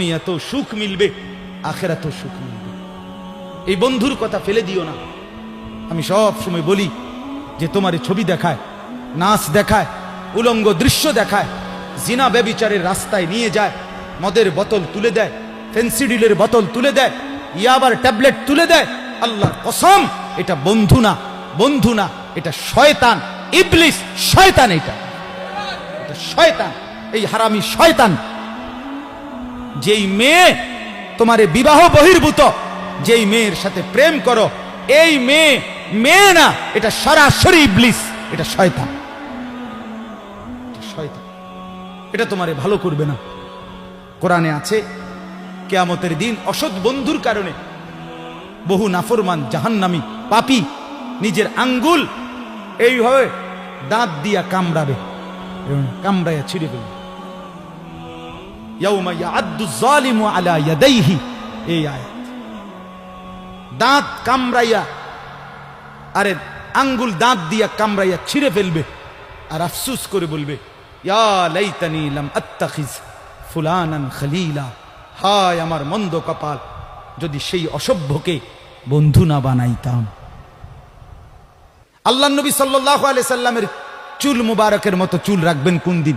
এত সুখ মিলবে আখেরাত সুখ মিলবে। এই বন্ধুর কথা ফেলে দিও না। আমি সব সময় বলি যে তোমার ছবি দেখায়, নাচ দেখায়, উলঙ্গ দৃশ্য দেখায়, জিনা ব্যবিচারের রাস্তায় নিয়ে যায়, মদের বোতল তুলে দেয় ফেন্সিডিলের বোতল তুলে দেয়, ইয়াবার ট্যাবলেট তুলে দেয়। আল্লাহর কসম, এটা বন্ধু না বন্ধু না, এটা শয়তান, ইবলিস, শয়তান এটা। এটা শয়তান, এই হারামি শয়তান। যেই মেয়ে তোমারে বিবাহ বহির্ভূত, যেই মেয়ের সাথে প্রেম করো, এই মেয়ে মেয়ে না, এটা সরাসরি ইবলিস, এটা শয়তান। শয়তান। এটা তোমারে ভালো করবে না। কোরআনে আছে, কেয়ামতের দিন অসৎ বন্ধুর কারণে বহু নাফরমান, জাহান্নামি পাপি নিজের আঙ্গুল এইভাবে দাঁত দিয়া কামড়াবে, কামড়াইয়া ছিঁড়ে ফেলবে। দাঁত কামড়াইয়া, আরে আঙ্গুল দাঁত দিয়া কামড়াইয়া ছিঁড়ে ফেলবে আর আফসুস করে বলবে হায় আমার মন্দ কপাল, যদি সেই অসভ্যকে বন্ধু না বানাইতাম। আল্লাহ নবী সাল্লাল্লাহু আলাইহি সাল্লামের চুল মুবারকের মতো চুল রাখবেন কোন দিন?